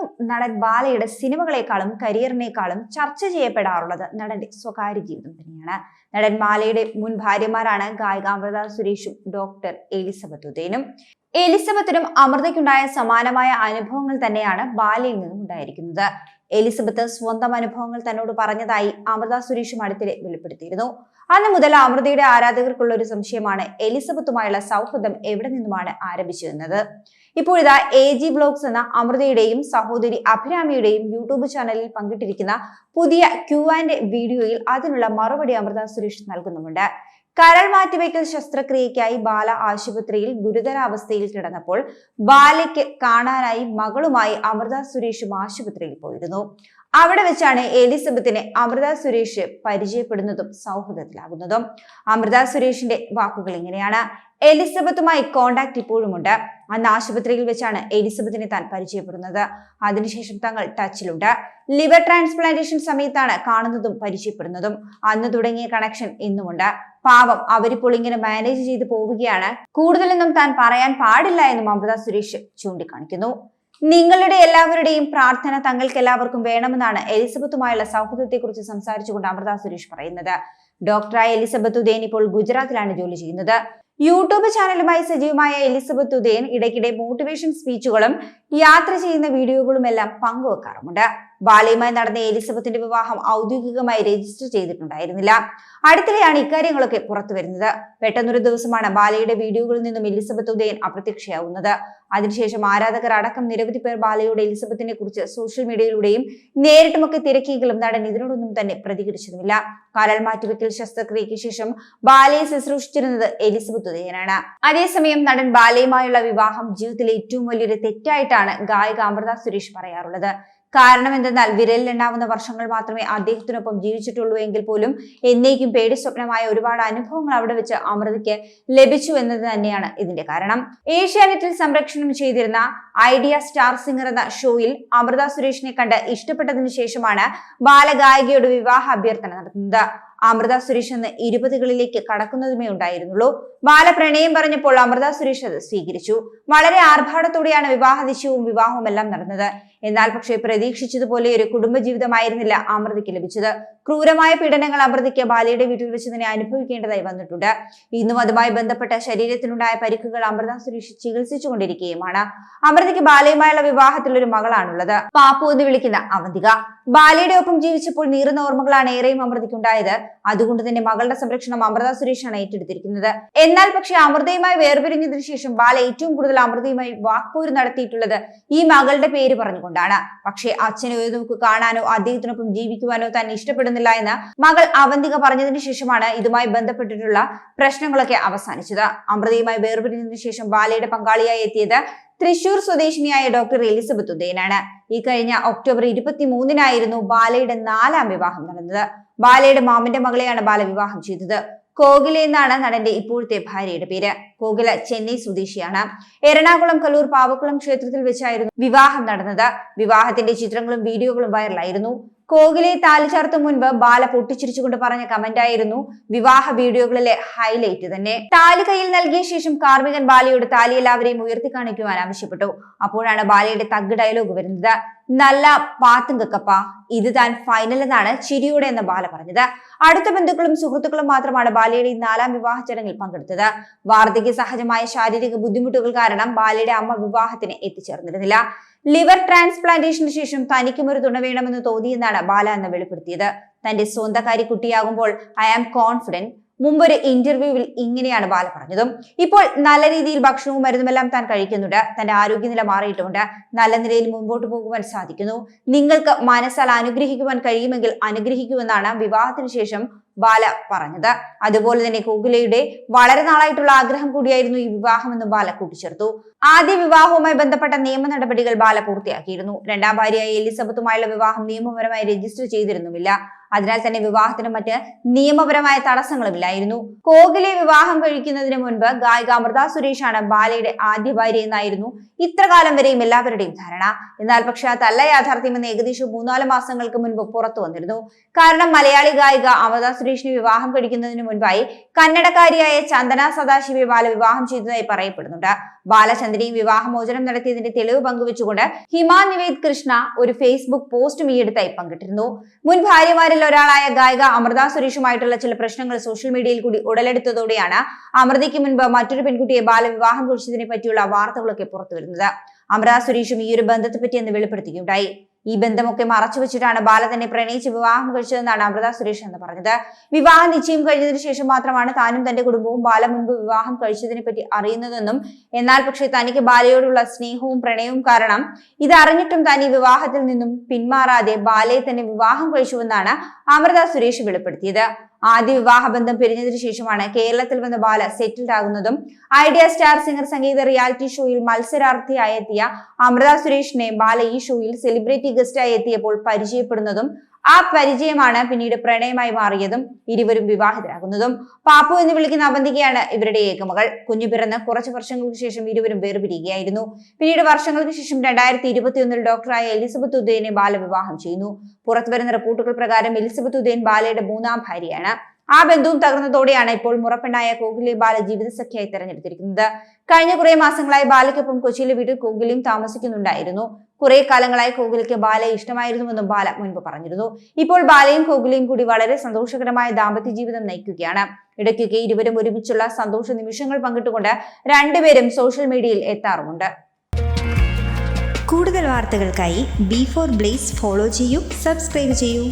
എന്നും നടൻ ബാലയുടെ സിനിമകളെക്കാളും കരിയറിനേക്കാളും ചർച്ച ചെയ്യപ്പെടാറുള്ളത് നടന്റെ സ്വകാര്യ ജീവിതം തന്നെയാണ്. നടൻ ബാലയുടെ മുൻ ഭാര്യമാരാണ് ഗായിക അമൃത സുരേഷും ഡോക്ടർ എലിസബത്ത് ഉദയനും എലിസബത്തിനും അമൃതയ്ക്കുണ്ടായ സമാനമായ അനുഭവങ്ങൾ തന്നെയാണ് ബാലയിൽ നിന്നും ഉണ്ടായിരിക്കുന്നത്. എലിസബത്ത് സ്വന്തം അനുഭവങ്ങൾ തന്നോട് പറഞ്ഞതായി അമൃത സുരേഷും അടുത്തിടെ വെളിപ്പെടുത്തിയിരുന്നു. അന്ന് മുതൽ അമൃതയുടെ ആരാധകർക്കുള്ള ഒരു സംശയമാണ്. എലിസബത്തുമായുള്ള സൗഹൃദം എവിടെ നിന്നുമാണ് ആരംഭിച്ചിരുന്നത്? ഇപ്പോഴിതാ എ ജി ബ്ലോഗ്സ് എന്ന അമൃതയുടെയും സഹോദരി അഭിരാമിയുടെയും യൂട്യൂബ് ചാനലിൽ പങ്കിട്ടിരിക്കുന്ന പുതിയ ക്യു ആൻഡ് വീഡിയോയിൽ അതിനുള്ള മറുപടി അമൃത സുരേഷ് നൽകുന്നുമുണ്ട്. കരൾ മാറ്റിവെക്കൽ ശസ്ത്രക്രിയയ്ക്കായി ബാല ആശുപത്രിയിൽ ഗുരുതരാവസ്ഥയിൽ കിടന്നപ്പോൾ ബാലയ്ക്ക് കാണാനായി മകളുമായി അമൃത സുരേഷും ആശുപത്രിയിൽ പോയിരുന്നു. അവിടെ വെച്ചാണ് എലിസബത്തിനെ അമൃത സുരേഷ് പരിചയപ്പെടുന്നതും സൗഹൃദത്തിലാകുന്നതും. അമൃത സുരേഷിന്റെ വാക്കുകൾ ഇങ്ങനെയാണ്. എലിസബത്തുമായി കോണ്ടാക്ട് ഇപ്പോഴുമുണ്ട്. അന്ന് ആശുപത്രിയിൽ വെച്ചാണ് എലിസബത്തിനെ താൻ പരിചയപ്പെടുന്നത്. അതിനുശേഷം തങ്ങൾ ടച്ചിലുണ്ട് ലിവർ ട്രാൻസ്പ്ലാന്റേഷൻ സമയത്താണ് കാണുന്നതും പരിചയപ്പെടുന്നതും. അന്ന് തുടങ്ങിയ കണക്ഷൻ ഇന്നുമുണ്ട്. പാവം അവരിപ്പോൾ ഇങ്ങനെ മാനേജ് ചെയ്ത് പോവുകയാണ്. കൂടുതലൊന്നും താൻ പറയാൻ പാടില്ല എന്നും അമൃത സുരേഷ് ചൂണ്ടിക്കാണിക്കുന്നു. നിങ്ങളുടെ എല്ലാവരുടെയും പ്രാർത്ഥന തങ്ങൾക്ക് എല്ലാവർക്കും വേണമെന്നാണ് എലിസബത്തുമായുള്ള സൗഹൃദത്തെക്കുറിച്ച് സംസാരിച്ചുകൊണ്ട് അമൃത സുരേഷ് പറയുന്നത്. ഡോക്ടറായ എലിസബത്ത് ഉദയൻ ഇപ്പോൾ ഗുജറാത്തിലാണ് ജോലി ചെയ്യുന്നത്. യൂട്യൂബ് ചാനലുമായി സജീവമായ എലിസബത്ത് ഉദയൻ ഇടയ്ക്കിടെ മോട്ടിവേഷൻ സ്പീച്ചുകളും യാത്ര ചെയ്യുന്ന വീഡിയോകളും എല്ലാം പങ്കുവെക്കാറുമുണ്ട്. ബാലയുമായി നടന്ന എലിസബത്തിന്റെ വിവാഹം ഔദ്യോഗികമായി രജിസ്റ്റർ ചെയ്തിട്ടുണ്ടായിരുന്നില്ല. അടുത്തിടെയാണ് ഇക്കാര്യങ്ങളൊക്കെ പുറത്തു വരുന്നത്. പെട്ടെന്നൊരു ദിവസമാണ് ബാലയുടെ വീഡിയോകളിൽ നിന്നും എലിസബത്ത് ഉദയൻ അപ്രത്യക്ഷയാവുന്നത്. അതിനുശേഷം ആരാധകർ അടക്കം നിരവധി പേർ ബാലയുടെ എലിസബത്തിനെ കുറിച്ച് സോഷ്യൽ മീഡിയയിലൂടെയും നേരിട്ടുമൊക്കെ തിരക്കിയെങ്കിലും നടൻ ഇതിനോടൊന്നും തന്നെ പ്രതികരിച്ചതുമില്ല കാലൽ മാറ്റിവെക്കൽ ശസ്ത്രക്രിയയ്ക്ക് ശേഷം ബാലയെ ശുശ്രൂഷിച്ചിരുന്നത് എലിസബത്ത് ഉദയനാണ്. അതേസമയം നടൻ ബാലയുമായുള്ള വിവാഹം ജീവിതത്തിലെ ഏറ്റവും വലിയൊരു തെറ്റായിട്ടാണ് ഗായിക അമൃത സുരേഷ് പറയാറുള്ളത്. കാരണം എന്തെന്നാൽ വിരലിലുണ്ടാവുന്ന വർഷങ്ങൾ മാത്രമേ അദ്ദേഹത്തിനൊപ്പം ജീവിച്ചിട്ടുള്ളൂ എങ്കിൽ പോലും എന്നേക്കും പേടി സ്വപ്നമായ ഒരുപാട് അനുഭവങ്ങൾ അവിടെ വെച്ച് അമൃതയ്ക്ക് ലഭിച്ചു എന്നത് തന്നെയാണ് ഇതിന്റെ കാരണം. ഏഷ്യാനെറ്റിൽ സംരക്ഷണം ചെയ്തിരുന്ന ഐഡിയ സ്റ്റാർ സിംഗർ എന്ന ഷോയിൽ അമൃത സുരേഷിനെ കണ്ട് ഇഷ്ടപ്പെട്ടതിനു ശേഷമാണ് ബാലഗായികയുടെ വിവാഹ അഭ്യർത്ഥന നടത്തുന്നത്. അമൃത സുരേഷ് എന്ന് ഇരുപതുകളിലേക്ക് കടക്കുന്നതുമേ ഉണ്ടായിരുന്നുള്ളൂ. ബാലപ്രണയം പറഞ്ഞപ്പോൾ അമൃത സുരേഷ് അത് സ്വീകരിച്ചു. വളരെ ആർഭാടത്തോടെയാണ് വിവാഹ നിശ്ചയവും വിവാഹവും എല്ലാം നടന്നത്. എന്നാൽ പക്ഷേ പ്രതീക്ഷിച്ചതുപോലെ ഒരു കുടുംബജീവിതമായിരുന്നില്ല അമൃതയ്ക്ക് ലഭിച്ചത്. ക്രൂരമായ പീഡനങ്ങൾ അമൃതയ്ക്ക് ബാലയുടെ വീട്ടിൽ വെച്ച് തന്നെ അനുഭവിക്കേണ്ടതായി വന്നിട്ടുണ്ട്. ഇന്നും അതുമായി ബന്ധപ്പെട്ട ശരീരത്തിനുണ്ടായ പരിക്കുകൾ അമൃത സുരേഷ് ചികിത്സിച്ചുകൊണ്ടിരിക്കുകയുമാണ്. അമൃതയ്ക്ക് ബാലയുമായുള്ള വിവാഹത്തിൽ ഒരു മകളാണുള്ളത്. പാപ്പു എന്ന് വിളിക്കുന്ന അവന്തിക. ബാലയുടെ ഒപ്പം ജീവിച്ചപ്പോൾ നീറുന്ന ഓർമ്മകളാണ് ഏറെയും അമൃതയ്ക്കുണ്ടായത്. അതുകൊണ്ട് തന്നെ മകളുടെ സംരക്ഷണം അമൃത സുരേഷാണ് ഏറ്റെടുത്തിരിക്കുന്നത്. എന്നാൽ പക്ഷേ അമൃതയുമായി വേർപിരിഞ്ഞതിനു ശേഷം ബാല ഏറ്റവും കൂടുതൽ അമൃതയുമായി വാക്പോര് നടത്തിയിട്ടുള്ളത് ഈ മകളുടെ പേര് പറഞ്ഞുകൊണ്ടാണ്. പക്ഷേ അച്ഛനെ നമുക്ക് കാണാനോ അദ്ദേഹത്തിനൊപ്പം ജീവിക്കുവാനോ തന്നെ ഇഷ്ടപ്പെടുന്നില്ല എന്ന് മകൾ അവന്തിക പറഞ്ഞതിന് ശേഷമാണ് ഇതുമായി ബന്ധപ്പെട്ടിട്ടുള്ള പ്രശ്നങ്ങളൊക്കെ അവസാനിച്ചത്. അമൃതയുമായി വേർപിരിഞ്ഞതിനു ശേഷം ബാലയുടെ പങ്കാളിയായി എത്തിയത് തൃശൂർ സ്വദേശിനിയായ ഡോക്ടർ എലിസബത്ത് ഉദയനാണ്. ഈ കഴിഞ്ഞ ഒക്ടോബർ ഇരുപത്തി മൂന്നിനായിരുന്നു ബാലയുടെ നാലാം വിവാഹം നടന്നത്. ബാലയുടെ മാമന്റെ മകളെയാണ് ബാല വിവാഹം ചെയ്തത്. കോകില എന്നാണ് നടന്റെ ഇപ്പോഴത്തെ ഭാര്യയുടെ പേര്. കോകില ചെന്നൈ സ്വദേശിയാണ്. എറണാകുളം കലൂർ പാവക്കുളം ക്ഷേത്രത്തിൽ വെച്ചായിരുന്നു വിവാഹം നടന്നത്. വിവാഹത്തിന്റെ ചിത്രങ്ങളും വീഡിയോകളും വൈറലായിരുന്നു. കോകിലെ താലി ചേർത്ത് മുൻപ് ബാല പൊട്ടിച്ചിരിച്ചുകൊണ്ട് പറഞ്ഞ കമന്റ് ആയിരുന്നു വിവാഹ വീഡിയോകളിലെ ഹൈലൈറ്റ് തന്നെ. താലി കയ്യിൽ നൽകിയ ശേഷം കാർമികൻ ബാലയോട് താലി എല്ലാവരെയും ഉയർത്തി കാണിക്കുവാൻ ആവശ്യപ്പെട്ടു. അപ്പോഴാണ് ബാലിയുടെ തഗ് ഡയലോഗ് വരുന്നത്. നല്ല പാത്തും കക്കപ്പ ഇത് താൻ ഫൈനൽ എന്നാണ് ചിരിയോടെ എന്ന ബാല പറഞ്ഞത്. അടുത്ത ബന്ധുക്കളും സുഹൃത്തുക്കളും മാത്രമാണ് ബാലയുടെ ഈ നാലാം വിവാഹ ചടങ്ങിൽ പങ്കെടുത്തത്. വാർദ്ധക്യ സഹജമായ ശാരീരിക ബുദ്ധിമുട്ടുകൾ കാരണം ബാലയുടെ അമ്മ വിവാഹത്തിന് എത്തിച്ചേർന്നിരുന്നില്ല. ലിവർ ട്രാൻസ്പ്ലാന്റേഷന് ശേഷം തനിക്കും ഒരു തുണ വേണമെന്ന് തോന്നിയെന്നാണ് ബാല എന്ന് വെളിപ്പെടുത്തിയത്. തന്റെ സ്വന്തക്കാരി കുട്ടിയാകുമ്പോൾ ഐ ആം കോൺഫിഡന്റ് മുമ്പൊരു ഇന്റർവ്യൂവിൽ ഇങ്ങനെയാണ് ബാല പറഞ്ഞതും. ഇപ്പോൾ നല്ല രീതിയിൽ ഭക്ഷണവും മരുന്നുമെല്ലാം താൻ കഴിക്കുന്നുണ്ട്. തന്റെ ആരോഗ്യനില മാറിയിട്ടുണ്ട് നല്ല നിലയിൽ മുമ്പോട്ട് പോകുവാൻ സാധിക്കുന്നു. നിങ്ങൾക്ക് മനസ്സാൽ അനുഗ്രഹിക്കുവാൻ കഴിയുമെങ്കിൽ അനുഗ്രഹിക്കുമെന്നാണ് വിവാഹത്തിന് ശേഷം ബാല പറഞ്ഞത്. അതുപോലെ തന്നെ കോകുലയുടെ വളരെ നാളായിട്ടുള്ള ആഗ്രഹം കൂടിയായിരുന്നു ഈ വിവാഹം എന്ന് ബാല കൂട്ടിച്ചേർത്തു. ആദ്യ വിവാഹവുമായി ബന്ധപ്പെട്ട നിയമ നടപടികൾ ബാല പൂർത്തിയാക്കിയിരുന്നു. രണ്ടാം ഭാര്യയായ എലിസബത്തുമായുള്ള വിവാഹം നിയമപരമായി രജിസ്റ്റർ ചെയ്തിരുന്നുമില്ല. അതിനാൽ തന്നെ വിവാഹത്തിന് മറ്റ് നിയമപരമായ തടസ്സങ്ങളുമില്ലായിരുന്നു. കോഹ്ലിയെ വിവാഹം കഴിക്കുന്നതിന് മുൻപ് ഗായിക അമൃത സുരേഷാണ് ബാലയുടെ ആദ്യ ഭാര്യ എന്നായിരുന്നു ഇത്രകാലം വരെയും എല്ലാവരുടെയും ധാരണ. എന്നാൽ പക്ഷെ അതല്ല യാഥാർത്ഥ്യമെന്ന് ഏകദേശം മൂന്നാൽ മാസങ്ങൾക്ക് മുൻപ് പുറത്തു വന്നിരുന്നു. കാരണം മലയാളി ഗായിക അമൃത സുരേഷിനെ വിവാഹം കഴിക്കുന്നതിന് മുൻപായി കന്നഡക്കാരിയായ ചന്ദന സദാശിവെ ബാല വിവാഹം ചെയ്തതായി പറയപ്പെടുന്നുണ്ട്. ബാലചന്ദ്രയും വിവാഹമോചനം നടത്തിയതിന്റെ തെളിവ് പങ്കുവെച്ചുകൊണ്ട് ഹിമ നിവേദ് കൃഷ്ണ ഒരു ഫേസ്ബുക്ക് പോസ്റ്റും ഈയടുത്തായി പങ്കിട്ടിരുന്നു. മുൻ ഭാര്യമാരിൽ ഒരാളായ ഗായിക അമൃത സുരേഷുമായിട്ടുള്ള ചില പ്രശ്നങ്ങൾ സോഷ്യൽ മീഡിയയിൽ കൂടി ഉടലെടുത്തതോടെയാണ് അമൃതയ്ക്ക് മുൻപ് മറ്റൊരു പെൺകുട്ടിയെ ബാലവിവാഹം കുറിച്ചതിനെ പറ്റിയുള്ള വാർത്തകളൊക്കെ പുറത്തു വരുന്നത് അമൃത സുരേഷും ഈ ഒരു ബന്ധത്തെപ്പറ്റി എന്ന് വെളിപ്പെടുത്തുകയുണ്ടായി. ഈ ബന്ധമൊക്കെ മറച്ചു വെച്ചിട്ടാണ് ബാല തന്നെ പ്രണയിച്ച് വിവാഹം കഴിച്ചതെന്നാണ് അമൃത സുരേഷ് എന്ന് പറഞ്ഞത്. വിവാഹ നിശ്ചയം കഴിഞ്ഞതിന് ശേഷം മാത്രമാണ് താനും തന്റെ കുടുംബവും ബാല മുൻപ് വിവാഹം കഴിച്ചതിനെ പറ്റി അറിയുന്നതെന്നും എന്നാൽ പക്ഷേ തനിക്ക് ബാലയോടുള്ള സ്നേഹവും പ്രണയവും കാരണം ഇത് അറിഞ്ഞിട്ടും താൻ ഈ വിവാഹത്തിൽ നിന്നും പിന്മാറാതെ ബാലയെ തന്നെ വിവാഹം കഴിച്ചുവെന്നാണ് അമൃത സുരേഷ് വെളിപ്പെടുത്തിയത്. ആദ്യ വിവാഹബന്ധം പിരിഞ്ഞതിനു ശേഷമാണ് കേരളത്തിൽ വന്ന് ബാല സെറ്റിൽഡ് ആകുന്നതും. ഐഡിയ സ്റ്റാർ സിംഗർ സംഗീത റിയാലിറ്റി ഷോയിൽ മത്സരാർത്ഥിയായി എത്തിയ അമൃത സുരേഷിനെ ബാല ഈ ഷോയിൽ സെലിബ്രിറ്റി ഗസ്റ്റായി എത്തിയപ്പോൾ പരിചയപ്പെടുന്നതും ആ പരിചയമാണ് പിന്നീട് പ്രണയമായി മാറിയതും ഇരുവരും വിവാഹിതരാകുന്നതും. പാപ്പു എന്ന് വിളിക്കുന്ന അവന്തികയാണ് ഇവരുടെ ഏകമകൾ. കുഞ്ഞു പിറന്ന് കുറച്ച് വർഷങ്ങൾക്ക് ശേഷം ഇരുവരും വേർപിരിയുകയായിരുന്നു. പിന്നീട് വർഷങ്ങൾക്ക് ശേഷം രണ്ടായിരത്തി ഇരുപത്തിയൊന്നിൽ ഡോക്ടറായ എലിസബത്ത് ഉദയനെ ബാലവിവാഹം ചെയ്യുന്നു. പുറത്തുവരുന്ന റിപ്പോർട്ടുകൾ പ്രകാരം എലിസബത്ത് ഉദയൻ ബാലയുടെ മൂന്നാം ഭാര്യയാണ്. ആ ബന്ധവും തകർന്നതോടെയാണ് ഇപ്പോൾ മുറപ്പെണ്ണായ കോഹ്ലി ബാല ജീവിത സഖ്യായി തെരഞ്ഞെടുത്തിരിക്കുന്നത്. കഴിഞ്ഞ കുറെ മാസങ്ങളായി ബാലയ്ക്കൊപ്പം കൊച്ചിയിലെ വീട്ടിൽ കോഹ്ലിയും താമസിക്കുന്നുണ്ടായിരുന്നു. കുറെ കാലങ്ങളായി കോഹ്ലിക്ക് ബാലയെ ഇഷ്ടമായിരുന്നുവെന്നും ബാല മുൻപ് പറഞ്ഞിരുന്നു. ഇപ്പോൾ ബാലയും കോഹ്ലിയും കൂടി വളരെ സന്തോഷകരമായ ദാമ്പത്യ ജീവിതം നയിക്കുകയാണ്. ഇടയ്ക്കൊക്കെ ഇരുവരും ഒരുമിച്ചുള്ള സന്തോഷ നിമിഷങ്ങൾ പങ്കിട്ടുകൊണ്ട് രണ്ടുപേരും സോഷ്യൽ മീഡിയയിൽ എത്താറുമുണ്ട്. കൂടുതൽ വാർത്തകൾക്കായി ബി ഫോർ ബ്ലേസ് ഫോളോ ചെയ്യൂ സബ്സ്ക്രൈബ് ചെയ്യൂ.